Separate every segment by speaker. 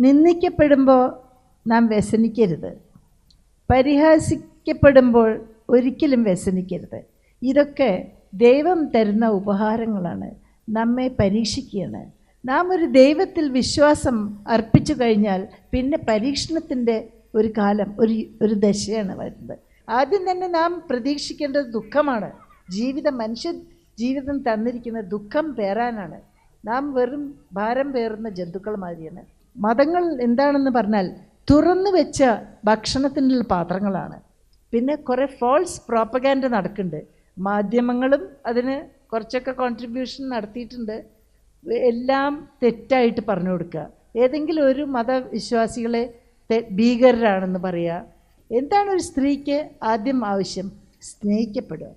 Speaker 1: നിന്ദിക്കപ്പെടുമ്പോൾ നാം വ്യസനിക്കരുത്. പരിഹാസിക്കപ്പെടുമ്പോൾ ഒരിക്കലും വ്യസനിക്കരുത്. ഇതൊക്കെ ദൈവം തരുന്ന ഉപഹാരങ്ങളാണ്. നമ്മെ പരീക്ഷിക്കുകയാണ്. നാം ഒരു ദൈവത്തിൽ വിശ്വാസം അർപ്പിച്ചു കഴിഞ്ഞാൽ പിന്നെ പരീക്ഷണത്തിന്റെ ഒരു കാലം ഒരു ഒരു ദശയാണ് വരുന്നത്. ആദ്യം തന്നെ നാം പ്രതീക്ഷിക്കേണ്ടത് ദുഃഖമാണ്. ജീവിതം മനുഷ്യ ജീവിതം തന്നിരിക്കുന്ന ദുഃഖം പേറാനാണ്. നാം വെറും ഭാരം പേറുന്ന ജന്തുക്കൾ മാതിരിയാണ്. മതങ്ങൾ എന്താണെന്ന് പറഞ്ഞാൽ തുറന്നു വെച്ച ഭക്ഷണത്തിനുള്ള പാത്രങ്ങളാണ്. പിന്നെ കുറേ ഫോൾസ് പ്രോപ്പഗാൻഡ് നടക്കുന്നുണ്ട്. മാധ്യമങ്ങളും അതിന് കുറച്ചൊക്കെ കോൺട്രിബ്യൂഷൻ നടത്തിയിട്ടുണ്ട്. എല്ലാം തെറ്റായിട്ട് പറഞ്ഞു കൊടുക്കുക. ഏതെങ്കിലും ഒരു മതവിശ്വാസികളെ ഭീകരരാണെന്ന് പറയുക. എന്താണ് ഒരു സ്ത്രീക്ക് ആദ്യം ആവശ്യം? സ്നേഹിക്കപ്പെടുക.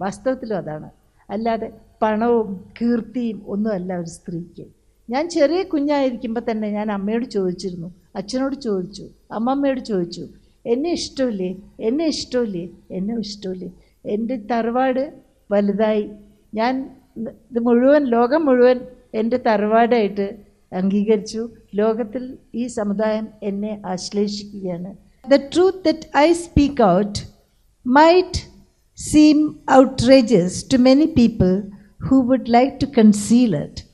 Speaker 1: വാസ്തവത്തിലും അതാണ്. അല്ലാതെ പണവും കീർത്തിയും ഒന്നുമല്ല ഒരു സ്ത്രീക്ക്. ഞാൻ ചെറിയ കുഞ്ഞായിരിക്കുമ്പോൾ തന്നെ ഞാൻ അമ്മയോട് ചോദിച്ചിരുന്നു. അച്ഛനോട് ചോദിച്ചു. അമ്മമ്മയോട് ചോദിച്ചു. എന്നെ ഇഷ്ടമില്ലേ? എന്നെ ഇഷ്ടമില്ലേ? എന്നെ ഇഷ്ടമില്ലേ? എന്റെ തറവാട് വലുതായി. ഞാൻ ഇത് മുഴുവൻ ലോകം മുഴുവൻ എന്റെ തറവാടായിട്ട് അംഗീകരിച്ചു. ലോകത്തിൽ ഈ സമുദായം എന്നെ ആശ്ലേഷിക്കുകയാണ്. The truth that I speak out might seem outrageous to many people who would like to conceal it.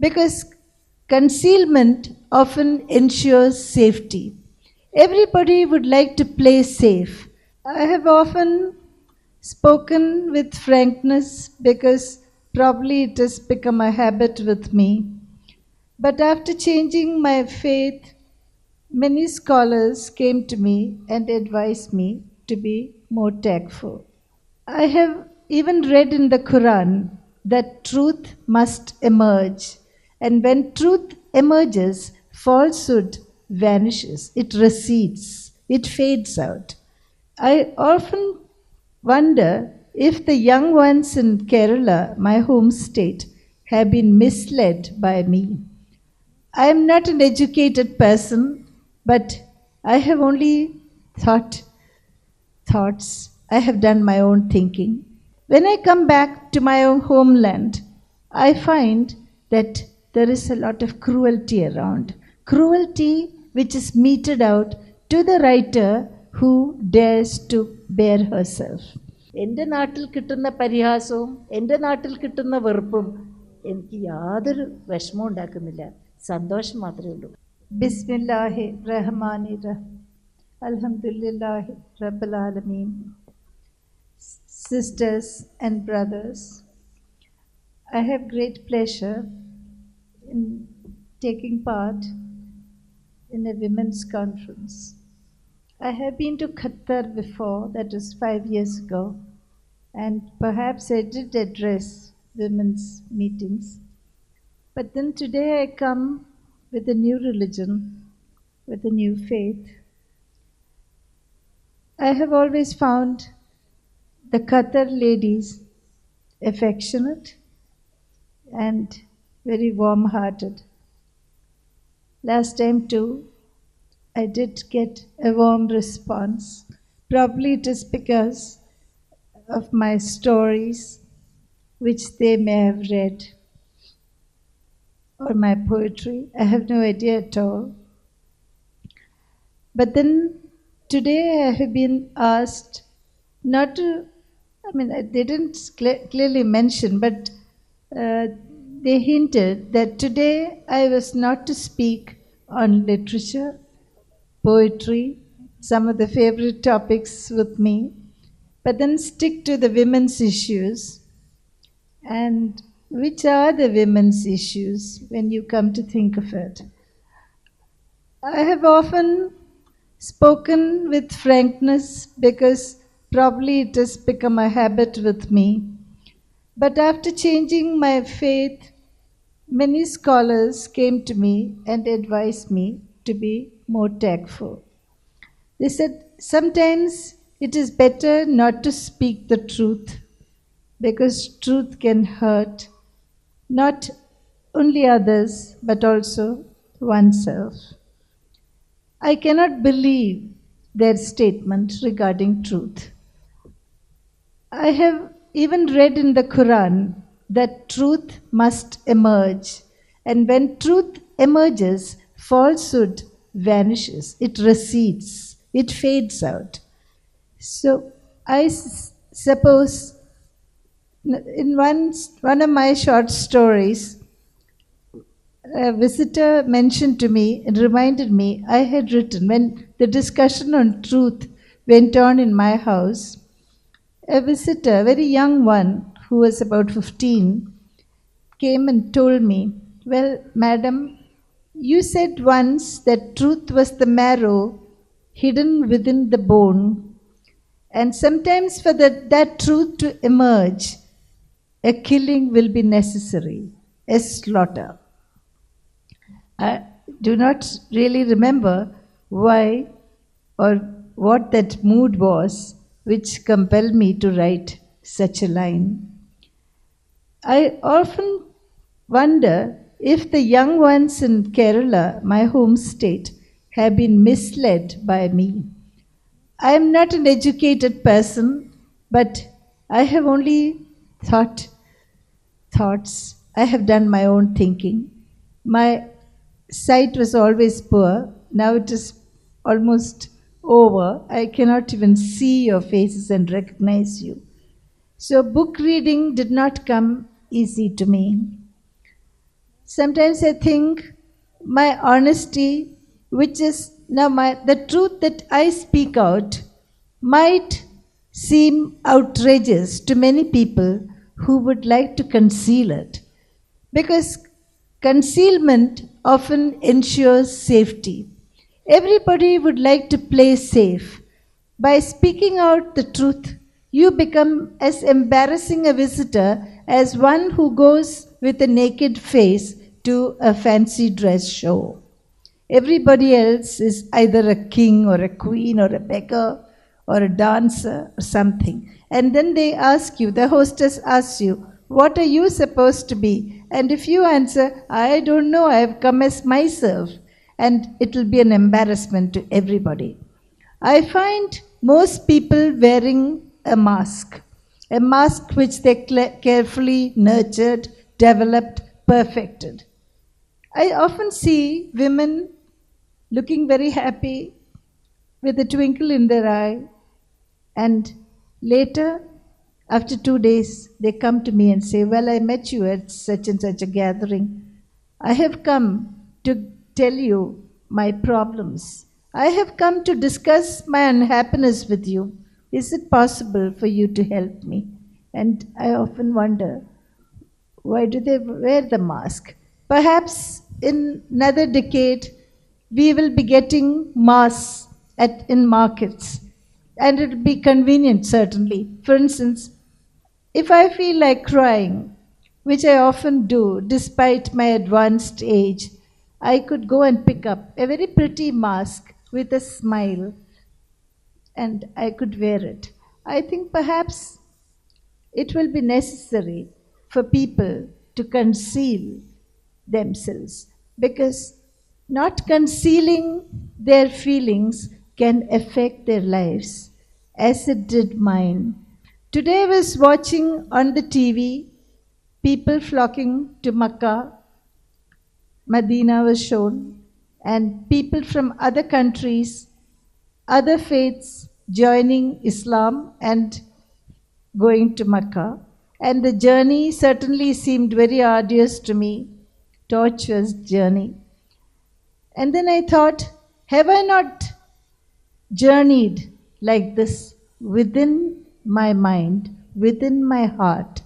Speaker 1: Because concealment often ensures safety. Everybody would like to play safe. I have often spoken with frankness because probably it has become a habit with me. But after changing my faith, many scholars came to me and advised me to be more tactful. I have even read in the Quran that truth must emerge, and when truth emerges, falsehood vanishes, it recedes, it fades out. I often wonder if the young ones in Kerala, my home state, have been misled by me. I am not an educated person, but I have only thought thoughts. I have done my own thinking. When I come back to my own homeland, I find that there is a lot of cruelty around. Cruelty which is meted out to the writer who dares to bear herself. എൻ്റെ നാട്ടിൽ കിട്ടുന്ന പരിഹാസവും എൻ്റെ നാട്ടിൽ കിട്ടുന്ന വെറുപ്പും എനിക്ക് യാതൊരു വിഷമവും ഉണ്ടാക്കുന്നില്ല സന്തോഷം മാത്രമേ ഉള്ളൂ ബിസ്മില്ലാഹി റഹ്മാനി റഹീം അൽഹംദുലില്ലാഹി റബ്ബിൽ ആലമീൻ sisters and brothers, I have great pleasure in taking part in a women's conference. I have been to Qatar before, that was five years ago, and perhaps I did address women's meetings. But then today I come with a new religion, with a new faith. I have always found the Qatar ladies affectionate and very warm hearted. Last time, too, I did get a warm response. Probably it is because of my stories, which they may have read, or my poetry. I have no idea at all. But then today I have been asked not to, I mean, they didn't cle- clearly mention, but uh, they hinted that today I was not to speak on literature, poetry, some of the favorite topics with me, but then stick to the women's issues. And which are the women's issues when you come to think of it? I have often spoken with frankness because probably it has become a habit with me. But after changing my faith, many scholars came to me and advised me to be more tactful. They said sometimes it is better not to speak the truth because truth can hurt not only others but also oneself. I cannot believe their statement regarding truth. I have even read in the Quran that truth must emerge, and when truth emerges, falsehood vanishes, it recedes, it fades out. So I s- suppose in one, one of my short stories, a visitor mentioned to me and reminded me I had written when the discussion on truth went on in my house. A visitor, a very young one who was about 15, came and told me, Well, madam, you said once that truth was the marrow hidden within the bone, and sometimes for that, that truth to emerge, a killing will be necessary, a slaughter. I do not really remember why or what that mood was which compelled me to write such a line. I often wonder if the young ones in Kerala, my home state, have been misled by me. I am not an educated person, but I have only thought thoughts. I have done my own thinking. My sight was always poor. Now it is almost over. I cannot even see your faces and recognize you. So, book reading did not come easy to me. Sometimes I think my honesty, which is now my, the truth that I speak out, might seem outrageous to many people who would like to conceal it. Because concealment often ensures safety. Everybody would like to play safe. By speaking out the truth, you become as embarrassing a visitor as one who goes with a naked face to a fancy dress show. Everybody else is either a king or a queen or a beggar or a dancer or something. And then they ask you, the hostess asks you, What are you supposed to be? And if you answer, I don't know, I have come as myself, and it will be an embarrassment to everybody. I find most people wearing a mask, a mask which they carefully nurtured, developed, perfected. I often see women looking very happy with a twinkle in their eye, and later, after two days, they come to me and say, Well, I met you at such and such a gathering. I have come to tell you my problems. I have come to discuss my unhappiness with you. Is it possible for you to help me? And I often wonder, why do they wear the mask? Perhaps in another decade, we will be getting masks at, in markets, and it will be convenient, certainly. For instance, if I feel like crying, which I often do despite my advanced age, I could go and pick up a very pretty mask with a smile and I could wear it. I think perhaps it will be necessary for people to conceal themselves because not concealing their feelings can affect their lives as it did mine. Today I was watching on the TV people flocking to Makkah. Medina was shown, and people from other countries, other faiths joining Islam and going to Mecca. And the journey certainly seemed very arduous to me, tortuous journey. And then I thought, have I not journeyed like this within my mind, within my heart?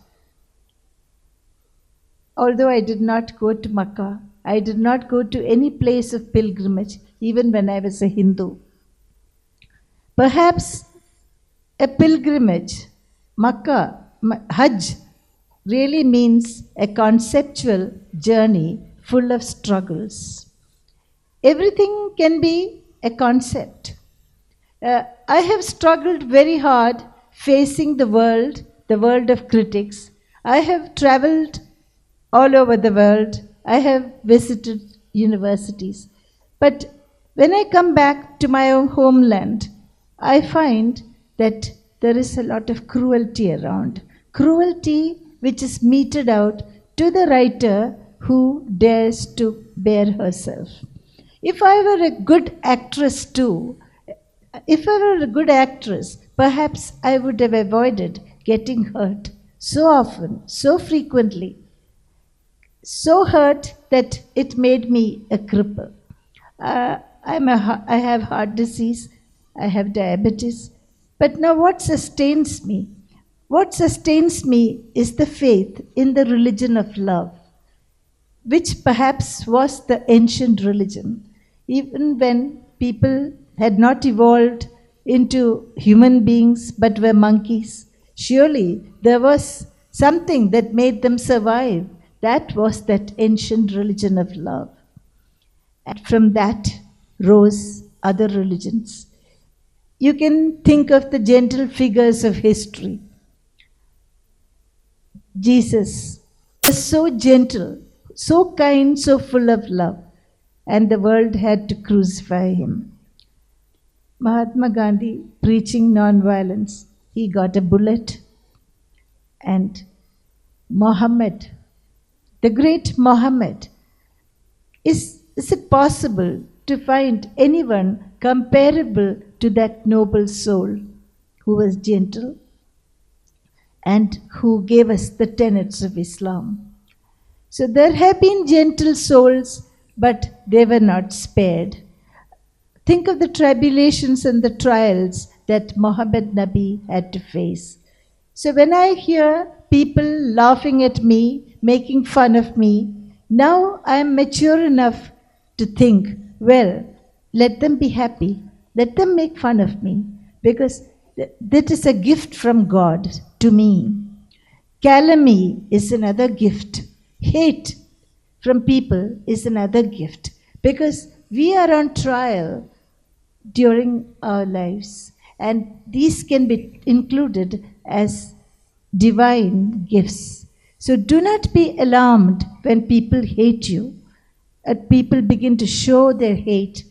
Speaker 1: Although I did not go to Makkah, I did not go to any place of pilgrimage, even when I was a Hindu. Perhaps a pilgrimage, Makkah, Hajj, really means a conceptual journey full of struggles. Everything can be a concept. Uh, I have struggled very hard facing the world, the world of critics. I have traveled all over the world. I have visited universities. But when I come back to my own homeland, I find that there is a lot of cruelty around. Cruelty which is meted out to the writer who dares to bear herself. If I were a good actress too, if I were a good actress, perhaps I would have avoided getting hurt so often, so frequently, so hurt that it made me a cripple. Uh, I'm a, I have heart disease, I have diabetes, but now what sustains me? What sustains me is the faith in the religion of love which perhaps was the ancient religion, even when people had not evolved into human beings but were monkeys. Surely there was something that made them survive. That was that ancient religion of love. And from that rose other religions. You can think of the gentle figures of history. Jesus was so gentle, so kind, so full of love, and the world had to crucify him. Mahatma Gandhi preaching non-violence, he got a bullet, and Mohammed, the great Mohammed, is, is it possible to find anyone comparable to that noble soul who was gentle and who gave us the tenets of Islam? So there have been gentle souls, but they were not spared. Think of the tribulations and the trials that Muhammad Nabi had to face. So when I hear people laughing at me, making fun of me, now I am mature enough to think, well, let them be happy. Let them make fun of me because th- that is a gift from God to me. Calumny is another gift. Hate from people is another gift because we are on trial during our lives, and these can be included as divine gifts. So do not be alarmed when people hate you, and people begin to show their hate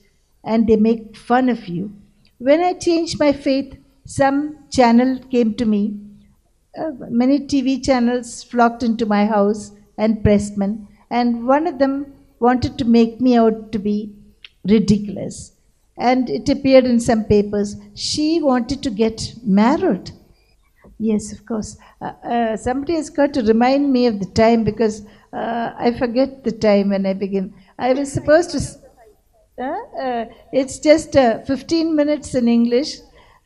Speaker 1: and they make fun of you. When I changed my faith, some channel came to me uh, many TV channels flocked into my house and pressmen, and one of them wanted to make me out to be ridiculous. And it appeared in some papers. She wanted to get married. Yes, of course. Uh, uh, somebody has got to remind me of the time because uh, I forget the time when I begin. I was supposed to. s- Uh, uh, it's just uh, 15 minutes in English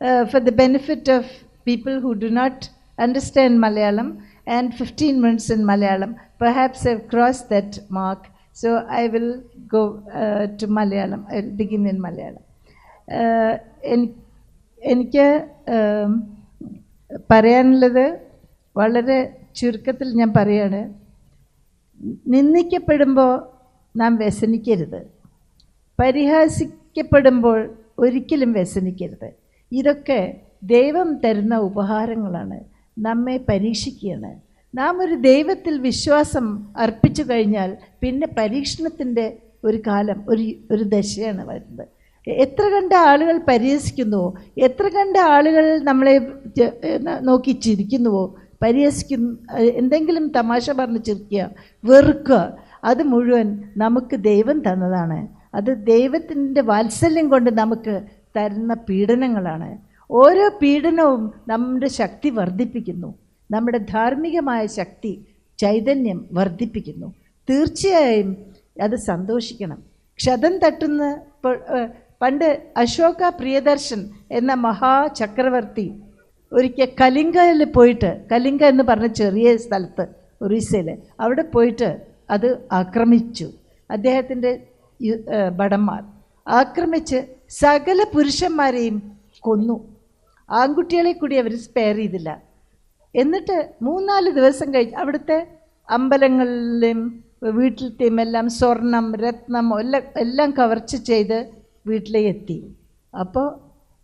Speaker 1: uh, for the benefit of people who do not understand Malayalam and 15 minutes in Malayalam. Perhaps I've crossed that mark, so I will go uh, to Malayalam. I'll begin in Malayalam. Uh, any- എനിക്ക് um, പറയാനുള്ളത് വളരെ ചുരുക്കത്തിൽ ഞാൻ പറയാണ് നിന്ദിക്കപ്പെടുമ്പോൾ നാം വ്യസനിക്കരുത് പരിഹാസിക്കപ്പെടുമ്പോൾ ഒരിക്കലും വ്യസനിക്കരുത്. ഇതൊക്കെ ദൈവം തരുന്ന ഉപഹാരങ്ങളാണ് നമ്മെ പരീക്ഷിക്കുകയാണ്. നാം ഒരു ദൈവത്തിൽ വിശ്വാസം അർപ്പിച്ചു കഴിഞ്ഞാൽ പിന്നെ പരീക്ഷണത്തിന്റെ ഒരു കാലം ഒരു ഒരു ദശയാണ് വരുന്നത്. എത്ര കണ്ട ആളുകൾ പരിഹസിക്കുന്നുവോ എത്ര കണ്ട ആളുകൾ നമ്മളെ നോക്കി ചിരിക്കുന്നുവോ പരിഹസിക്കുന്നു എന്തെങ്കിലും തമാശ പറഞ്ഞ് ചിരിക്കുക വെറുക്കുക അത് മുഴുവൻ നമുക്ക് ദൈവം തന്നതാണ്. അത് ദൈവത്തിന്റെ വാത്സല്യം കൊണ്ട് നമുക്ക് തരുന്ന പീഡനങ്ങളാണ്. ഓരോ പീഡനവും നമ്മുടെ ശക്തി വർദ്ധിപ്പിക്കുന്നു. നമ്മുടെ ധാർമ്മികമായ ശക്തി ചൈതന്യം വർദ്ധിപ്പിക്കുന്നു. തീർച്ചയായും അത് സന്തോഷിക്കണം. ക്ഷതം തട്ടുന്ന പണ്ട് അശോക പ്രിയദർശൻ എന്ന മഹാചക്രവർത്തി ഒരിക്കൽ കലിംഗയിൽ പോയിട്ട് കലിംഗ എന്ന് പറഞ്ഞ ചെറിയ സ്ഥലത്ത് ഒറീസയിൽ അവിടെ പോയിട്ട് അത് ആക്രമിച്ചു. അദ്ദേഹത്തിന്റെ ഭടന്മാർ. ആക്രമിച്ച് സകല പുരുഷന്മാരെയും കൊന്നു. ആൺകുട്ടികളെ കൂടി അവർ സ്പെയർ ചെയ്തില്ല. എന്നിട്ട് മൂന്നാൽ ദിവസം കഴിഞ്ഞ് അവിടുത്തെ അമ്പലങ്ങളിലെയും വീട്ടിലത്തെയും എല്ലാം സ്വർണം രത്നം എല്ലാം എല്ലാം കവർച്ച ചെയ്ത് വീട്ടിലേക്ക് എത്തി അപ്പോൾ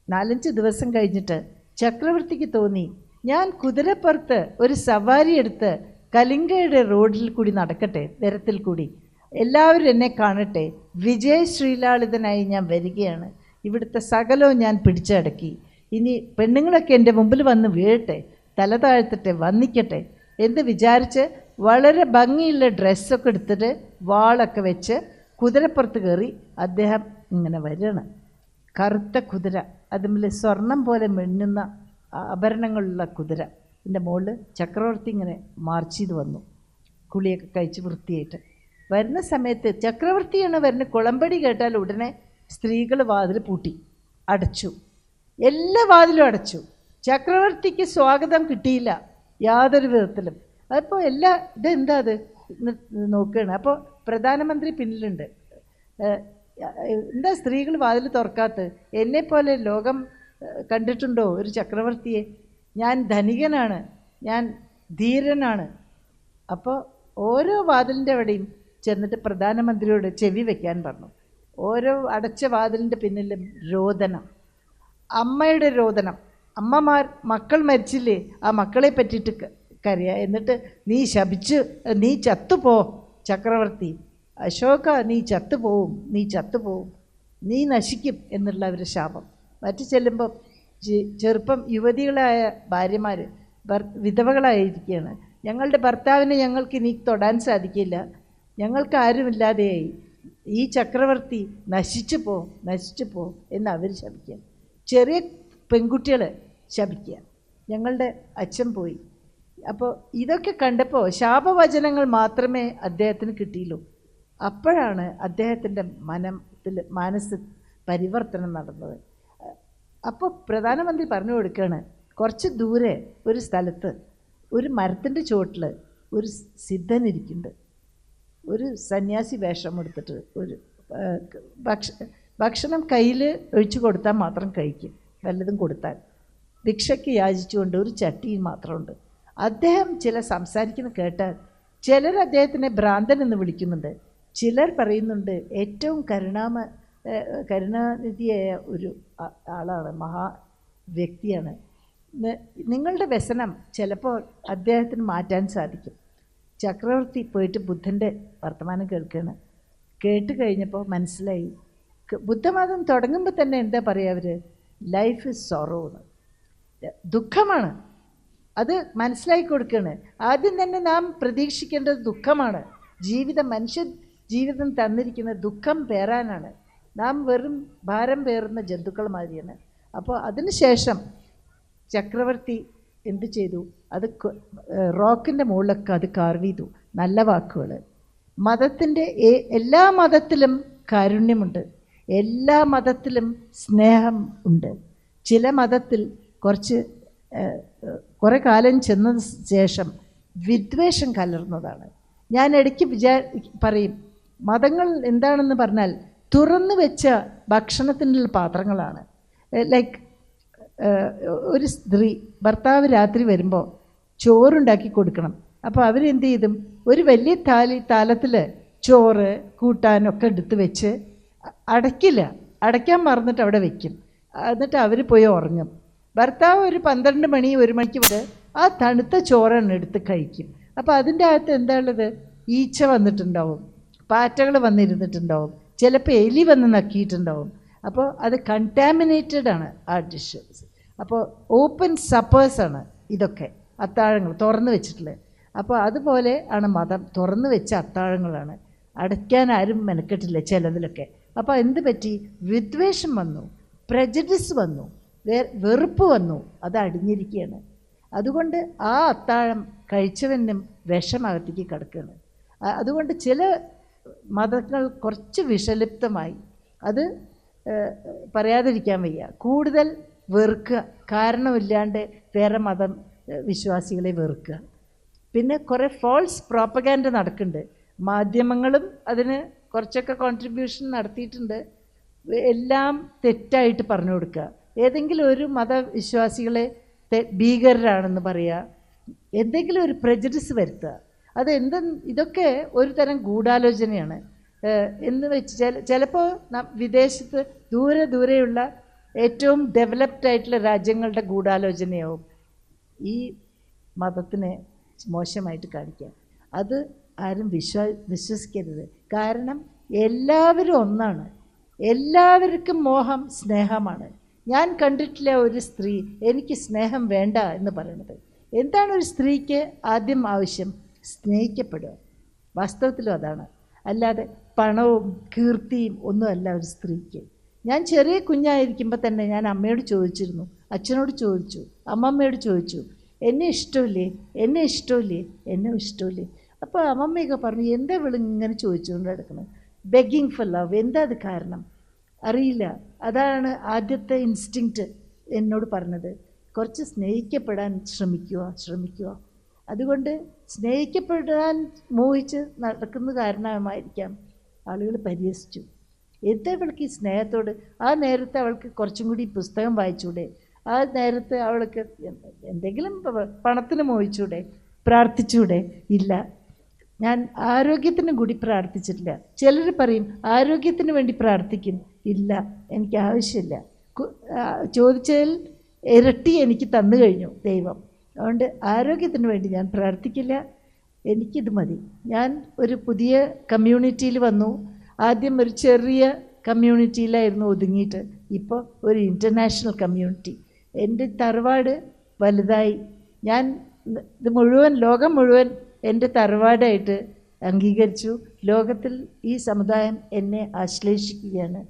Speaker 1: നാലഞ്ച് ദിവസം കഴിഞ്ഞിട്ട് ചക്രവർത്തിക്ക് തോന്നി ഞാൻ കുതിരപ്പുറത്ത് ഒരു സവാരി എടുത്ത് കലിംഗയുടെ റോഡിൽ കൂടി നടക്കട്ടെ നിരത്തിൽ കൂടി. എല്ലാവരും എന്നെ കാണട്ടെ. വിജയ് ശ്രീലാളിതനായി ഞാൻ വരികയാണ്. ഇവിടുത്തെ സകലവും ഞാൻ പിടിച്ചടക്കി. ഇനി പെണ്ണുങ്ങളൊക്കെ എന്റെ മുമ്പിൽ വന്ന് വീഴട്ടെ. തല താഴ്ത്തട്ടെ വന്നിക്കട്ടെ എന്ന് വിചാരിച്ച്? വളരെ ഭംഗിയുള്ള ഡ്രസ്സൊക്കെ എടുത്തിട്ട് വാളൊക്കെ വെച്ച് കുതിരപ്പുറത്ത് കയറി അദ്ദേഹം ഇങ്ങനെ വരികയാണ്. കറുത്ത കുതിര അതുമില്ല സ്വർണം പോലെ മിന്നുന്ന ആഭരണങ്ങളുള്ള കുതിര. എന്റെ മുകളിൽ ചക്രവർത്തി ഇങ്ങനെ മാർച്ച് ചെയ്ത് വന്നു. കുളിയൊക്കെ കഴിച്ച് വൃത്തിയായിട്ട്. വരുന്ന സമയത്ത് ചക്രവർത്തിയാണ് വരുന്ന കുളമ്പടി കേട്ടാൽ ഉടനെ സ്ത്രീകൾ വാതിൽ പൂട്ടി അടച്ചു. എല്ലാ വാതിലും അടച്ചു. ചക്രവർത്തിക്ക് സ്വാഗതം കിട്ടിയില്ല യാതൊരു വിധത്തിലും. അപ്പോൾ എല്ലാ ഇതെന്താ അത്? നോക്കുകയാണ് അപ്പോൾ പ്രധാനമന്ത്രി പിന്നിലുണ്ട്. എന്താ സ്ത്രീകൾ വാതിൽ തുറക്കാത്ത എന്നെപ്പോലെ ലോകം കണ്ടിട്ടുണ്ടോ ഒരു ചക്രവർത്തിയെ? ഞാൻ ധനികനാണ്. ഞാൻ ധീരനാണ്. അപ്പോൾ ഓരോ വാതിലിന്റെ അവിടെയും ചെന്നിട്ട് പ്രധാനമന്ത്രിയോട് ചെവി വയ്ക്കാൻ പറഞ്ഞു. ഓരോ അടച്ച വാതിലിന്റെ പിന്നിലും രോദനം. അമ്മയുടെ രോദനം. അമ്മമാർ മക്കൾ മരിച്ചില്ലേ? ആ മക്കളെ പറ്റിയിട്ട് കരയാ. എന്നിട്ട് നീ ശപിച്ച് നീ ചത്തുപോ ചക്രവർത്തി. അശോക നീ ചത്തുപോവും നീ ചത്തുപോവും. നീ നശിക്കും എന്നുള്ള അവരുടെ ശാപം. മറ്റു ചെല്ലുമ്പോൾ ചെറുപ്പം യുവതികളായ ഭാര്യമാർ വിധവകളായിരിക്കുകയാണ് ഞങ്ങളുടെ ഭർത്താവിനെ ഞങ്ങൾക്ക് നീ തൊടാൻ സാധിക്കില്ല. ഞങ്ങൾക്ക് ആരുമില്ലാതെയായി ഈ ചക്രവർത്തി നശിച്ചു പോ നശിച്ചു പോ എന്ന് അവർ ശപിക്കുക. ചെറിയ പെൺകുട്ടികൾ ശപിക്കുക. ഞങ്ങളുടെ അച്ഛൻ പോയി. അപ്പോൾ ഇതൊക്കെ കണ്ടപ്പോൾ ശാപവചനങ്ങൾ മാത്രമേ അദ്ദേഹത്തിന് കിട്ടിയുള്ളൂ. അപ്പോഴാണ് അദ്ദേഹത്തിന്റെ മനത്തിൽ മനസ്സ് പരിവർത്തനം നടന്നത്. അപ്പോൾ പ്രധാനമന്ത്രി പറഞ്ഞു കൊടുക്കുകയാണ് കുറച്ച് ദൂരെ ഒരു സ്ഥലത്ത് ഒരു മരത്തിന്റെ ചുവട്ടിൽ ഒരു സിദ്ധൻ ഇരിക്കുന്നുണ്ട്. ഒരു സന്യാസി വേഷം എടുത്തിട്ട് ഒരു ഭക്ഷ ഭക്ഷണം കയ്യിൽ ഒഴിച്ചു കൊടുത്താൽ മാത്രം കഴിക്കും വല്ലതും കൊടുത്താൽ. ഭിക്ഷയ്ക്ക് യാചിച്ചുകൊണ്ട് ഒരു ചട്ടിയും മാത്രമുണ്ട്. അദ്ദേഹം ചില സംസാരിക്കുന്ന കേട്ടാൽ ചിലർ അദ്ദേഹത്തിനെ ഭ്രാന്തൻ എന്ന് വിളിക്കുന്നുണ്ട്. ചിലർ പറയുന്നുണ്ട് ഏറ്റവും കരുണാമ കരുണാനിധിയായ ഒരു ആളാണ് മഹാ വ്യക്തിയാണ്. നിങ്ങളുടെ വ്യസനം ചിലപ്പോൾ അദ്ദേഹത്തിന് മാറ്റാൻ സാധിക്കും. ചക്രവർത്തി പോയിട്ട് ബുദ്ധന്റെ വർത്തമാനം കേൾക്കുകയാണ് കേട്ട് കഴിഞ്ഞപ്പോൾ മനസ്സിലായി. ബുദ്ധമതം തുടങ്ങുമ്പോൾ തന്നെ എന്താ പറയുക അവർ ലൈഫ് ഇസ് സൊറോ എന്ന് ദുഃഖമാണ്. അത് മനസ്സിലാക്കി കൊടുക്കുകയാണ് ആദ്യം തന്നെ നാം പ്രതീക്ഷിക്കേണ്ടത് ദുഃഖമാണ്. ജീവിതം മനുഷ്യ ജീവിതം തന്നിരിക്കുന്ന ദുഃഖം പേറാനാണ് നാം വെറും ഭാരം പേറുന്ന ജന്തുക്കൾ മാതിരിയാണ്. അപ്പോൾ അതിനുശേഷം ചക്രവർത്തി എന്ത് ചെയ്തു? അത് റോക്കിന്റെ മുകളിലൊക്കെ അത് കാർവ് നല്ല വാക്കുകൾ മതത്തിന്റെ എല്ലാ മതത്തിലും കാരുണ്യമുണ്ട്. എല്ലാ മതത്തിലും സ്നേഹം ഉണ്ട്. ചില മതത്തിൽ കുറച്ച് കുറേ കാലം ചെന്ന ശേഷം വിദ്വേഷം കലർന്നതാണ്. ഞാൻ ഇടയ്ക്ക് വിചാ പറയും മതങ്ങൾ എന്താണെന്ന് പറഞ്ഞാൽ തുറന്നു വെച്ച ഭക്ഷണത്തിനുള്ള പാത്രങ്ങളാണ്. ലൈക്ക് ഒരു സ്ത്രീ ഭർത്താവ് രാത്രി വരുമ്പോൾ ചോറുണ്ടാക്കി കൊടുക്കണം. അപ്പോൾ അവരെന്ത് ചെയ്തും ഒരു വലിയ താലി താലത്തിൽ ചോറ് കൂട്ടാനൊക്കെ എടുത്ത് വെച്ച് അടയ്ക്കില്ല. അടയ്ക്കാൻ മറന്നിട്ട് അവിടെ വെക്കും. എന്നിട്ട് അവർ പോയി ഉറങ്ങും. ഭർത്താവ് ഒരു പന്ത്രണ്ട് മണി ഒരു മണിക്ക് വരെ ആ തണുത്ത ചോറാണ് എടുത്ത് കഴിക്കും. അപ്പോൾ അതിന്റെ അകത്ത് എന്താണുള്ളത്? ഈച്ച വന്നിട്ടുണ്ടാവും. പാറ്റകൾ വന്നിരുന്നിട്ടുണ്ടാവും. ചിലപ്പോൾ എലി വന്ന് നക്കിയിട്ടുണ്ടാവും. അപ്പോൾ അത് കണ്ടാമിനേറ്റഡ് ആണ് ആ ഡിഷ് അപ്പോൾ ഓപ്പൺ സപ്പേഴ്സാണ് ഇതൊക്കെ അത്താഴങ്ങൾ തുറന്നു വെച്ചിട്ടുള്ളത്. അപ്പോൾ അതുപോലെ ആണ് മതം തുറന്നു വെച്ച അത്താഴങ്ങളാണ്. അടയ്ക്കാൻ ആരും മെനക്കെട്ടില്ല ചിലതിലൊക്കെ. അപ്പോൾ എന്ത് പറ്റി? വിദ്വേഷം വന്നു പ്രജഡിസ് വന്നു വെറുപ്പ് വന്നു അത് അടിഞ്ഞിരിക്കുകയാണ്. അതുകൊണ്ട് ആ അത്താഴം കഴിച്ചവനും വിഷമകത്തേക്ക് കിടക്കുകയാണ്. അതുകൊണ്ട് ചില മതങ്ങൾ കുറച്ച് വിഷലിപ്തമായി. അത് പറയാതിരിക്കാൻ വയ്യ. കൂടുതൽ വെറുക്കുക. കാരണമില്ലാണ്ട് വേറെ മതം വിശ്വാസികളെ വെറുക്കുക. പിന്നെ കുറേ ഫോൾസ് പ്രോപ്പഗാൻഡ് നടക്കുന്നുണ്ട്. മാധ്യമങ്ങളും അതിന് കുറച്ചൊക്കെ കോൺട്രിബ്യൂഷൻ നടത്തിയിട്ടുണ്ട്. എല്ലാം തെറ്റായിട്ട് പറഞ്ഞു കൊടുക്കുക. ഏതെങ്കിലും ഒരു മതവിശ്വാസികളെ ഭീകരരാണെന്ന് പറയുക. എന്തെങ്കിലും ഒരു പ്രജഡിസ് വരുത്തുക. അത് എന്ത് ഇതൊക്കെ ഒരു തരം ഗൂഢാലോചനയാണ്. എന്ന് വെച്ച് ചില ചിലപ്പോൾ വിദേശത്ത് ദൂരെ ദൂരെയുള്ള ഏറ്റവും ഡെവലപ്ഡ് ആയിട്ടുള്ള രാജ്യങ്ങളുടെ ഗൂഢാലോചനയാവും ഈ മതത്തിനെ മോശമായിട്ട് കാണിക്കുക അത് ആരും വിശ്വാ വിശ്വസിക്കരുത്. കാരണം എല്ലാവരും ഒന്നാണ്. എല്ലാവർക്കും മോഹം സ്നേഹമാണ്. ഞാൻ കണ്ടിട്ടില്ല ഒരു സ്ത്രീ എനിക്ക് സ്നേഹം വേണ്ട എന്ന് പറയുന്നത് എന്താണ് ഒരു സ്ത്രീക്ക് ആദ്യം ആവശ്യം? സ്നേഹിക്കപ്പെടുക. വാസ്തവത്തിലും അതാണ്. അല്ലാതെ പണവും കീർത്തിയും ഒന്നുമല്ല ഒരു സ്ത്രീക്ക്. ഞാൻ ചെറിയ കുഞ്ഞായിരിക്കുമ്പോൾ തന്നെ ഞാൻ അമ്മയോട് ചോദിച്ചിരുന്നു. അച്ഛനോട് ചോദിച്ചു. അമ്മമ്മയോട് ചോദിച്ചു. എന്നെ ഇഷ്ടമില്ലേ? എന്നെ ഇഷ്ടമില്ലേ? എന്നെ ഇഷ്ടമില്ലേ? അപ്പോൾ അമ്മമ്മയൊക്കെ പറഞ്ഞു എന്താ ഇവൾ ഇങ്ങനെ ചോദിച്ചുകൊണ്ട് കിടക്കുന്നത് ബെഗിങ് ഫോർ ലവ് എന്താ അത് കാരണം? അറിയില്ല. അതാണ് ആദ്യത്തെ ഇൻസ്റ്റിങ്ക്റ്റ് എന്നോട് പറഞ്ഞത്. കുറച്ച് സ്നേഹിക്കപ്പെടാൻ ശ്രമിക്കുക ശ്രമിക്കുക. അതുകൊണ്ട് സ്നേഹിക്കപ്പെടാൻ മോഹിച്ച് നടക്കുന്ന കാരണമായിരിക്കാം ആളുകൾ പരിഹസിച്ചു. എന്ത് അവൾക്ക് ഈ സ്നേഹത്തോട് ആ നേരത്തെ അവൾക്ക് കുറച്ചും കൂടി പുസ്തകം വായിച്ചൂടെ? ആ നേരത്തെ അവൾക്ക് എന്തെങ്കിലും പണത്തിന് മോഹിച്ചൂടെ? പ്രാർത്ഥിച്ചൂടെ? ഇല്ല. ഞാൻ ആരോഗ്യത്തിന് കൂടി പ്രാർത്ഥിച്ചിട്ടില്ല. ചിലർ പറയും ആരോഗ്യത്തിന് വേണ്ടി പ്രാർത്ഥിക്കും. ഇല്ല എനിക്ക് ആവശ്യമില്ല. ചോദിച്ചതിൽ ഇരട്ടി എനിക്ക് തന്നു കഴിഞ്ഞു ദൈവം. അതുകൊണ്ട് ആരോഗ്യത്തിന് വേണ്ടി ഞാൻ പ്രാർത്ഥിക്കില്ല. എനിക്കിത് മതി. ഞാൻ ഒരു പുതിയ കമ്മ്യൂണിറ്റിയിൽ വന്നു. ആദ്യം ഒരു ചെറിയ കമ്മ്യൂണിറ്റിയിലായിരുന്നു ഒതുങ്ങിയിട്ട്. ഇപ്പോൾ ഒരു ഇന്റർനാഷണൽ കമ്മ്യൂണിറ്റി. എന്റെ തറവാട് വലുതായി. ഞാൻ ഇത് മുഴുവൻ ലോകം മുഴുവൻ എന്റെ തറവാടായിട്ട് അംഗീകരിച്ചു. ലോകത്തിൽ ഈ സമുദായം എന്നെ ആശ്ലേഷിക്കുകയാണ്.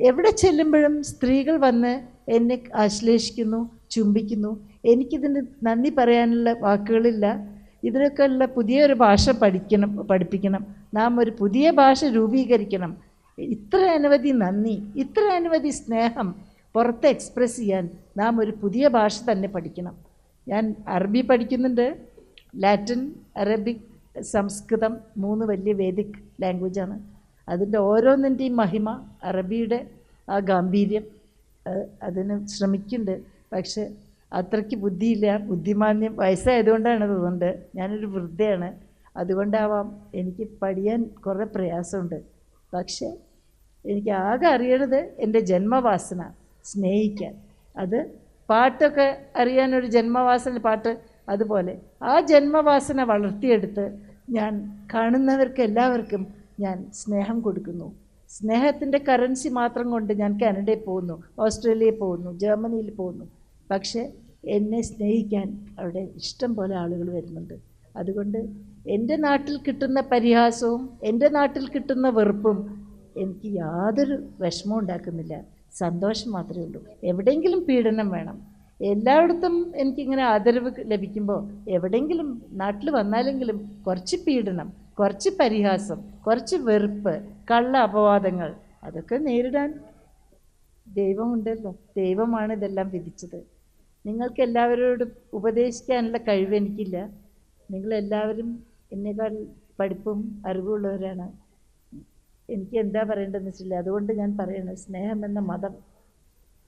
Speaker 1: എവിടെ ചെല്ലുമ്പോഴും സ്ത്രീകൾ വന്ന് എന്നെ ആശ്ലേഷിക്കുന്നു ചുംബിക്കുന്നു. എനിക്കിതിന് നന്ദി പറയാനുള്ള വാക്കുകളില്ല. ഇതിനൊക്കെയുള്ള പുതിയൊരു ഭാഷ പഠിക്കണം പഠിപ്പിക്കണം. നാം ഒരു പുതിയ ഭാഷ രൂപീകരിക്കണം. ഇത്ര അനവധി നന്ദി ഇത്ര അനവധി സ്നേഹം പുറത്ത് എക്സ്പ്രസ് ചെയ്യാൻ നാം ഒരു പുതിയ ഭാഷ തന്നെ പഠിക്കണം. ഞാൻ അറബി പഠിക്കുന്നുണ്ട് ലാറ്റിൻ അറബിക് സംസ്കൃതം മൂന്ന് വലിയ വേദിക് ലാംഗ്വേജാണ് അതിന്റെ ഓരോന്നിന്റെയും മഹിമ അറബിയുടെ ആ ഗാംഭീര്യം അത് അതിന് ശ്രമിക്കുന്നുണ്ട്. പക്ഷെ അത്രയ്ക്ക് ബുദ്ധിയില്ല. ബുദ്ധിമാന്യം വയസ്സായതുകൊണ്ടാണ് തോന്നുന്നത്. ഞാനൊരു വൃദ്ധയാണ്. അതുകൊണ്ടാവാം എനിക്ക് പഠിയാൻ കുറേ പ്രയാസമുണ്ട്. പക്ഷേ എനിക്ക് ആകെ അറിയണത് എന്റെ ജന്മവാസന സ്നേഹിക്കാൻ. അത് പാട്ടൊക്കെ അറിയാനൊരു ജന്മവാസന പാട്ട് അതുപോലെ. ആ ജന്മവാസന വളർത്തിയെടുത്ത് ഞാൻ കാണുന്നവർക്ക് എല്ലാവർക്കും ഞാൻ സ്നേഹം കൊടുക്കുന്നു. സ്നേഹത്തിന്റെ കറൻസി മാത്രം കൊണ്ട് ഞാൻ കാനഡയിൽ പോകുന്നു ഓസ്ട്രേലിയയിൽ പോകുന്നു ജർമ്മനിയിൽ പോകുന്നു. പക്ഷേ എന്നെ സ്നേഹിക്കാൻ അവിടെ ഇഷ്ടം പോലെ ആളുകൾ വരുന്നുണ്ട്. അതുകൊണ്ട് എന്റെ നാട്ടിൽ കിട്ടുന്ന പരിഹാസവും എന്റെ നാട്ടിൽ കിട്ടുന്ന വെറുപ്പും എനിക്ക് യാതൊരു വിഷമവും ഉണ്ടാക്കുന്നില്ല. സന്തോഷം മാത്രമേ ഉള്ളൂ. എവിടെയെങ്കിലും പീഡനം വേണം. എല്ലായിടത്തും എനിക്കിങ്ങനെ ആദരവ് ലഭിക്കുമ്പോൾ എവിടെയെങ്കിലും നാട്ടിൽ വന്നാലെങ്കിലും കുറച്ച് പീഡനം കുറച്ച് പരിഹാസം കുറച്ച് വെറുപ്പ് കള്ള അപവാദങ്ങൾ അതൊക്കെ നേരിടാൻ ദൈവമുണ്ടല്ലോ. ദൈവമാണ് ഇതെല്ലാം വിധിച്ചത്. നിങ്ങൾക്ക് എല്ലാവരോടും ഉപദേശിക്കാനുള്ള കഴിവ് എനിക്കില്ല. നിങ്ങളെല്ലാവരും എന്നേക്കാൾ പഠിപ്പും അറിവുള്ളവരാണ്. എനിക്ക് എന്താ പറയേണ്ടതെന്ന് വെച്ചില്ല അതുകൊണ്ട് ഞാൻ പറയണത് സ്നേഹം എന്ന മതം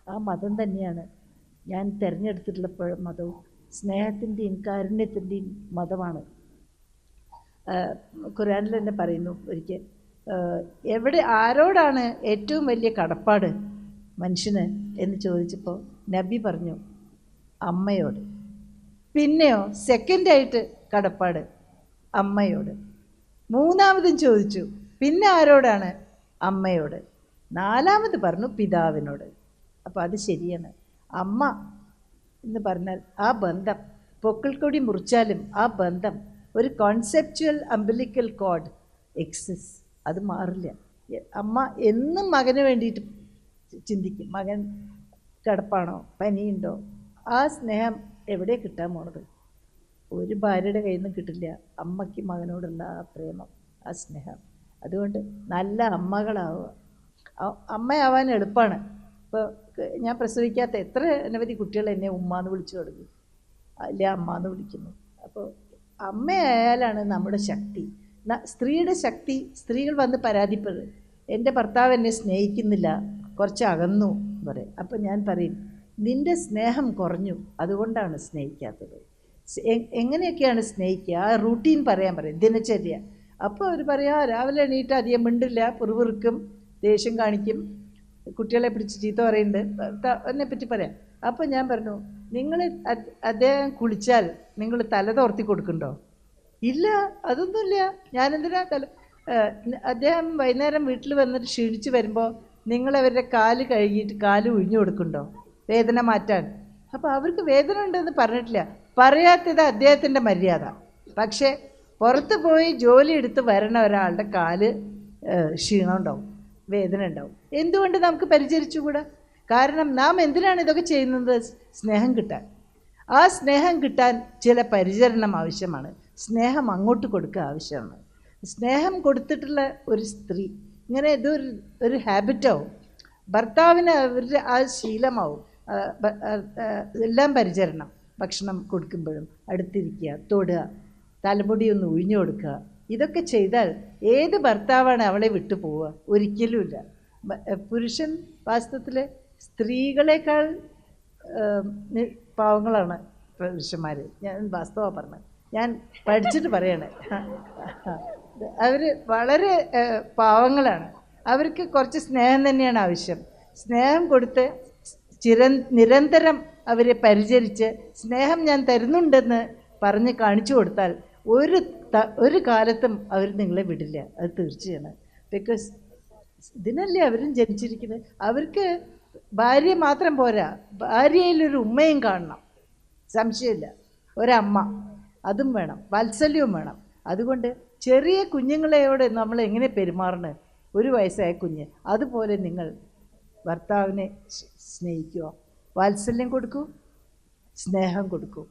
Speaker 1: ആ മതം തന്നെയാണ്. ഞാൻ തിരഞ്ഞെടുത്തിട്ടുള്ള മതവും സ്നേഹത്തിന്റെയും കാരുണ്യത്തിന്റെയും മതമാണ്. ഖുരാനിൽ തന്നെ പറയുന്നു ഒരിക്കൽ എവിടെ ആരോടാണ് ഏറ്റവും വലിയ കടപ്പാട് മനുഷ്യന്? എന്ന് ചോദിച്ചപ്പോൾ നബി പറഞ്ഞു അമ്മയോട്. പിന്നെയോ സെക്കൻഡായിട്ട് കടപ്പാട് അമ്മയോട്. മൂന്നാമതും ചോദിച്ചു പിന്നെ ആരോടാണ്? അമ്മയോട്. നാലാമത് പറഞ്ഞു പിതാവിനോട്. അപ്പോൾ അത് ശരിയാണ്. അമ്മ എന്ന് പറഞ്ഞാൽ ആ ബന്ധം പൊക്കിൾക്കൊടി മുറിച്ചാലും ആ ബന്ധം ഒരു കോൺസെപ്ച്വൽ അംബലിക്കൽ കോഡ് എക്സിസ് അത് മാറില്ല. അമ്മ എന്നും മകന് വേണ്ടിയിട്ട് ചിന്തിക്കും. മകൻ കിടപ്പാണോ? പനിയുണ്ടോ? ആ സ്നേഹം എവിടെ കിട്ടാൻ പോണത് ഒരു ഭാര്യയുടെ കയ്യിൽ നിന്ന് കിട്ടില്ല. അമ്മയ്ക്ക് മകനോടുള്ള ആ പ്രേമം ആ സ്നേഹം. അതുകൊണ്ട് നല്ല അമ്മകളാവുക. അമ്മയാവാൻ എളുപ്പമാണ് ഇപ്പോൾ ഞാൻ പ്രസവിക്കാത്ത എത്ര അനവധി കുട്ടികൾ എന്നെ ഉമ്മാന്ന് വിളിച്ചു തുടങ്ങി. അല്ലെ അമ്മാന്ന് വിളിക്കുന്നു. അപ്പോൾ അമ്മയായാലാണ് നമ്മുടെ ശക്തി. സ്ത്രീയുടെ ശക്തി സ്ത്രീകൾ വന്ന് പരാതിപ്പെടും. എന്റെ ഭർത്താവ് എന്നെ സ്നേഹിക്കുന്നില്ല. കുറച്ച് അകന്നു പറയും. അപ്പോൾ ഞാൻ പറയും നിന്റെ സ്നേഹം കുറഞ്ഞു. അതുകൊണ്ടാണ് സ്നേഹിക്കാത്തത്. എങ്ങനെയൊക്കെയാണ് സ്നേഹിക്കുക? ആ റൂട്ടീൻ പറയാൻ പറയും. ദിനചര്യ. അപ്പോൾ അവർ പറയാം രാവിലെ എണീറ്റ് അധികം മിണ്ടില്ല പുറവിറുക്കും ദേഷ്യം കാണിക്കും. കുട്ടികളെ പിടിച്ച് ചീത്ത പറയുന്നുണ്ട്. എന്നെ പറ്റി പറയാം. അപ്പോൾ ഞാൻ പറഞ്ഞു നിങ്ങൾ അദ്ദേഹം കുളിച്ചാൽ നിങ്ങൾ തല തോർത്തി കൊടുക്കണ്ടോ? ഇല്ല അതൊന്നുമില്ല. ഞാനെന്തിനാ തല അദ്ദേഹം വൈകുന്നേരം വീട്ടിൽ വന്നിട്ട് ക്ഷീണിച്ച് വരുമ്പോൾ നിങ്ങളവരുടെ കാൽ കഴുകിയിട്ട് കാൽ ഒഴിഞ്ഞു കൊടുക്കണ്ടോ? വേദന മാറ്റാൻ. അപ്പോൾ അവർക്ക് വേദന ഉണ്ടെന്ന് പറഞ്ഞിട്ടില്ല. പറയാത്തത് അദ്ദേഹത്തിന്റെ മര്യാദ. പക്ഷേ പുറത്ത് പോയി ജോലി എടുത്ത് വരണ ഒരാളുടെ കാൽ ക്ഷീണം ഉണ്ടാവും വേദന ഉണ്ടാവും. എന്തുകൊണ്ട് നമുക്ക് പരിചരിച്ചുകൂടാ? കാരണം നാം എന്തിനാണ് ഇതൊക്കെ ചെയ്യുന്നത്? സ്നേഹം കിട്ടാൻ. ആ സ്നേഹം കിട്ടാൻ ചില പരിചരണം ആവശ്യമാണ്. സ്നേഹം അങ്ങോട്ട് കൊടുക്കുക ആവശ്യമാണ്. സ്നേഹം കൊടുത്തിട്ടുള്ള ഒരു സ്ത്രീ ഇങ്ങനെ ഇതൊരു ഒരു ഹാബിറ്റാവും ഭർത്താവിന് അവരുടെ ആ ശീലമാവും. എല്ലാം പരിചരണം. ഭക്ഷണം കൊടുക്കുമ്പോഴും അടുത്തിരിക്കുക തൊടുക തലമുടി ഒന്ന് ഒഴിഞ്ഞു കൊടുക്കുക. ഇതൊക്കെ ചെയ്താൽ ഏത് ഭർത്താവാണ് അവളെ വിട്ടു പോവുക? ഒരിക്കലുമില്ല പുരുഷൻ വാസ്തവത്തിൽ സ്ത്രീകളെക്കാൾ പാവങ്ങളാണ് പുരുഷന്മാർ ഞാൻ വാസ്തവമാണ് പറഞ്ഞത്. ഞാൻ പഠിച്ചിട്ട് പറയണേ. അവർ വളരെ പാവങ്ങളാണ്. അവർക്ക് കുറച്ച് സ്നേഹം തന്നെയാണ് ആവശ്യം. സ്നേഹം കൊടുത്ത് ചിര നിരന്തരം അവരെ പരിചരിച്ച് സ്നേഹം ഞാൻ തരുന്നുണ്ടെന്ന് പറഞ്ഞ് കാണിച്ചു കൊടുത്താൽ ഒരു ഒരു കാലത്തും അവർ നിങ്ങളെ വിടില്ല. അത് തീർച്ചയാണ്. ബിക്കോസ് ഇതിനല്ലേ അവരും ജനിച്ചിരിക്കുന്നത്? അവർക്ക് ഭാര്യ മാത്രം പോരാ. ഭാര്യയിലൊരു ഉമ്മയും കാണണം. സംശയമില്ല. ഒരമ്മ. അതും വേണം. വാത്സല്യവും വേണം. അതുകൊണ്ട് ചെറിയ കുഞ്ഞുങ്ങളെയോടെ നമ്മൾ എങ്ങനെ പെരുമാറണേ? ഒരു വയസ്സായ കുഞ്ഞ്. അതുപോലെ നിങ്ങൾ ഭർത്താവിനെ സ്നേഹിക്കുക. വാത്സല്യം കൊടുക്കൂ സ്നേഹം കൊടുക്കൂ.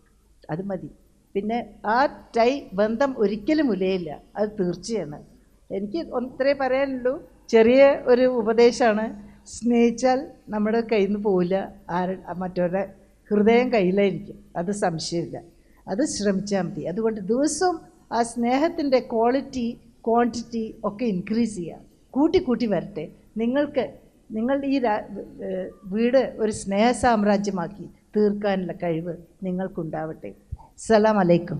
Speaker 1: അത് മതി. പിന്നെ ആ ടൈ ബന്ധം ഒരിക്കലും ഉലയില്ല അത് തീർച്ചയാണ്. എനിക്ക് ഒന്നത്രേ പറയാനുള്ളൂ. ചെറിയ ഒരു ഉപദേശമാണ്. സ്നേഹിച്ചാൽ നമ്മുടെ കയ്യിൽ നിന്ന് പോവില്ല. ആര മറ്റവരുടെ ഹൃദയം കയ്യിലായിരിക്കും. അത് സംശയമില്ല. അത് ശ്രമിച്ചാൽ മതി. അതുകൊണ്ട് ദിവസവും ആ സ്നേഹത്തിന്റെ ക്വാളിറ്റി ക്വാണ്ടിറ്റി ഒക്കെ ഇൻക്രീസ് ചെയ്യുക. കൂട്ടി കൂട്ടി വരട്ടെ. നിങ്ങൾക്ക് നിങ്ങളുടെ ഈ വീട് ഒരു സ്നേഹ സാമ്രാജ്യമാക്കി തീർക്കാനുള്ള കഴിവ് നിങ്ങൾക്കുണ്ടാവട്ടെ. സലാം അലൈക്കും.